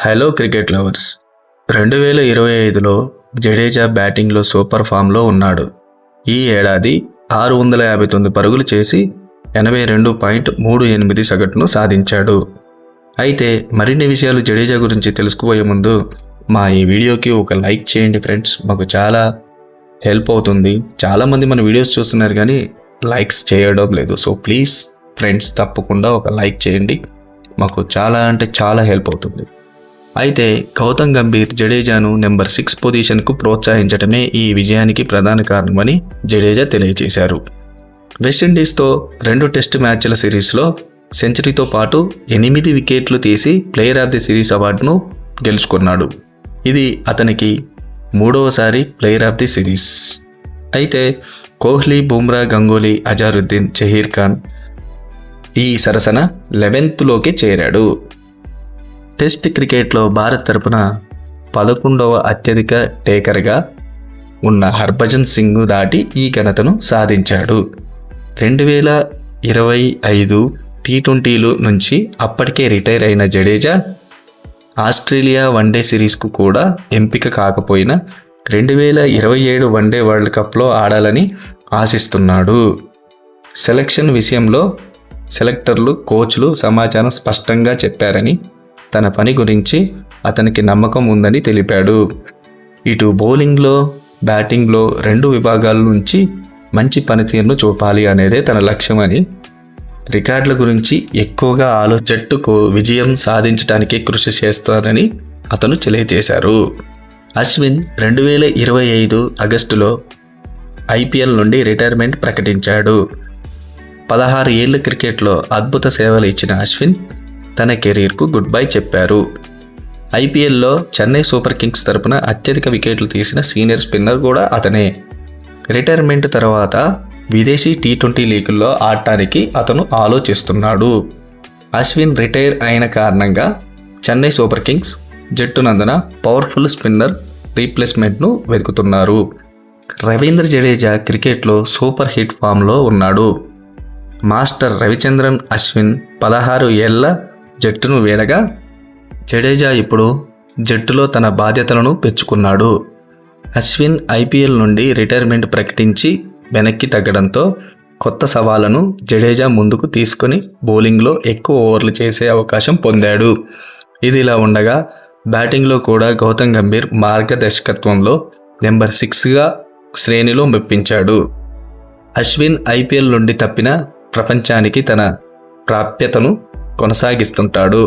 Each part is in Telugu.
హలో క్రికెట్ లవర్స్ రెండు వేల ఇరవై ఐదులో జడేజా బ్యాటింగ్లో సూపర్ ఫామ్లో ఉన్నాడు. ఈ ఏడాది ఆరు వందల యాభై తొమ్మిది పరుగులు చేసి ఎనభై రెండు పాయింట్ మూడు ఎనిమిది సగటును సాధించాడు. అయితే మరిన్ని విషయాలు జడేజా గురించి తెలుసుకుపోయే ముందు మా ఈ వీడియోకి ఒక లైక్ చేయండి ఫ్రెండ్స్. మాకు చాలా హెల్ప్ అవుతుంది. చాలామంది మన వీడియోస్ చూస్తున్నారు కానీ లైక్స్ చేయడం లేదు. సో ప్లీజ్ ఫ్రెండ్స్ తప్పకుండా ఒక లైక్ చేయండి. మాకు చాలా అంటే చాలా హెల్ప్ అవుతుంది. అయితే గౌతమ్ గంభీర్ జడేజాను నెంబర్ సిక్స్ పొజిషన్కు ప్రోత్సహించడమే ఈ విజయానికి ప్రధాన కారణమని జడేజా తెలియజేశారు. వెస్టిండీస్తో రెండు టెస్ట్ మ్యాచ్ల సిరీస్లో సెంచరీతో పాటు ఎనిమిది వికెట్లు తీసి ప్లేయర్ ఆఫ్ ది సిరీస్ అవార్డును గెలుచుకున్నాడు. ఇది అతనికి మూడవసారి ప్లేయర్ ఆఫ్ ది సిరీస్. అయితే కోహ్లీ బుమ్రా గంగూలీ అజారుద్దీన్ జహీర్ ఖాన్ ఈ సరసన లెవెన్త్లోకి చేరాడు. టెస్ట్ క్రికెట్లో భారత్ తరపున పదకొండవ అత్యధిక టేకర్గా ఉన్న హర్భజన్ సింగ్ దాటి ఈ ఘనతను సాధించాడు. రెండు వేల ఇరవై ఐదు టీ ట్వంటీలు నుంచి అప్పటికే రిటైర్ అయిన జడేజా ఆస్ట్రేలియా వన్డే సిరీస్కు కూడా ఎంపిక కాకపోయినా రెండు వేల ఇరవై ఏడు వన్డే వరల్డ్ కప్లో ఆడాలని ఆశిస్తున్నాడు. సెలక్షన్ విషయంలో సెలెక్టర్లు కోచ్లు సమాచారం స్పష్టంగా చెప్పారని తన పని గురించి అతనికి నమ్మకం ఉందని తెలిపాడు. ఇటు బౌలింగ్లో బ్యాటింగ్లో రెండు విభాగాల నుంచి మంచి పనితీరును చూపాలి అనేదే తన లక్ష్యమని రికార్డుల గురించి ఎక్కువగా ఆలో జట్టుకు విజయం సాధించడానికి కృషి చేస్తానని అతను తెలియజేశారు. అశ్విన్ రెండు వేల ఇరవై ఐదు ఆగస్టులో ఐపీఎల్ నుండి రిటైర్మెంట్ ప్రకటించాడు. పదహారు ఏళ్ళ క్రికెట్లో అద్భుత సేవలు ఇచ్చిన అశ్విన్ తన కెరీర్కు గుడ్ బై చెప్పారు. ఐపీఎల్లో చెన్నై సూపర్ కింగ్స్ తరపున అత్యధిక వికెట్లు తీసిన సీనియర్ స్పిన్నర్ కూడా అతనే. రిటైర్మెంట్ తర్వాత విదేశీ టీ ట్వంటీ లీగుల్లో ఆడటానికి అతను ఆలోచిస్తున్నాడు. అశ్విన్ రిటైర్ అయిన కారణంగా చెన్నై సూపర్ కింగ్స్ జట్టునందున పవర్ఫుల్ స్పిన్నర్ రీప్లేస్మెంట్ను వెతుకుతున్నారు. రవీంద్ర జడేజా క్రికెట్లో సూపర్ హిట్ ఫామ్లో ఉన్నాడు. మాస్టర్ రవిచంద్రన్ అశ్విన్ పదహారు ఏళ్ళ జట్టును వీడగా జడేజా ఇప్పుడు జట్టులో తన బాధ్యతలను పెంచుకున్నాడు. అశ్విన్ ఐపీఎల్ నుండి రిటైర్మెంట్ ప్రకటించి వెనక్కి తగ్గడంతో కొత్త సవాళ్ళను జడేజా ముందుకు తీసుకొని బౌలింగ్లో ఎక్కువ ఓవర్లు చేసే అవకాశం పొందాడు. ఇది ఇలా ఉండగా బ్యాటింగ్లో కూడా గౌతమ్ గంభీర్ మార్గదర్శకత్వంలో నెంబర్ సిక్స్గా శ్రేణిలో మెప్పించాడు. అశ్విన్ ఐపీఎల్ నుండి తప్పిన ప్రపంచానికి తన ప్రాప్యతను కొనసాగిస్తుంటాడు.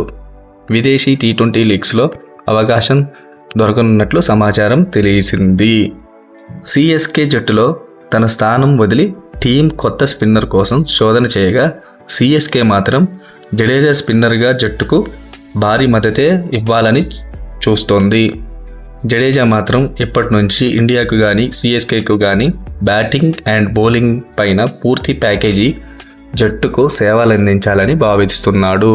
విదేశీ టీ ట్వంటీ లీగ్స్లో అవకాశం దొరకనున్నట్లు సమాచారం తెలిసింది సిఎస్కే జట్టులో తన స్థానం వదిలి టీం కొత్త స్పిన్నర్ కోసం శోధన చేయగా సిఎస్కే మాత్రం జడేజా స్పిన్నర్గా జట్టుకు భారీ మద్దతే ఇవ్వాలని చూస్తోంది. జడేజా మాత్రం ఇప్పటి నుంచి ఇండియాకు కానీ సిఎస్కేకు కానీ బ్యాటింగ్ అండ్ బౌలింగ్ పైన పూర్తి ప్యాకేజీ జట్టుకు సేవలందించాలని భావిస్తున్నాడు.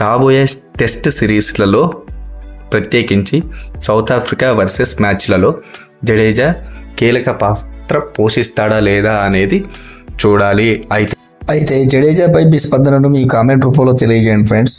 రాబోయే టెస్ట్ సిరీస్లలో ప్రత్యేకించి సౌత్ ఆఫ్రికా వర్సెస్ మ్యాచ్లలో జడేజా కీలక పాత్ర పోషిస్తాడా లేదా అనేది చూడాలి. అయితే అయితే జడేజాపై మీ స్పందనను మీ కామెంట్ రూపంలో తెలియజేయండి ఫ్రెండ్స్.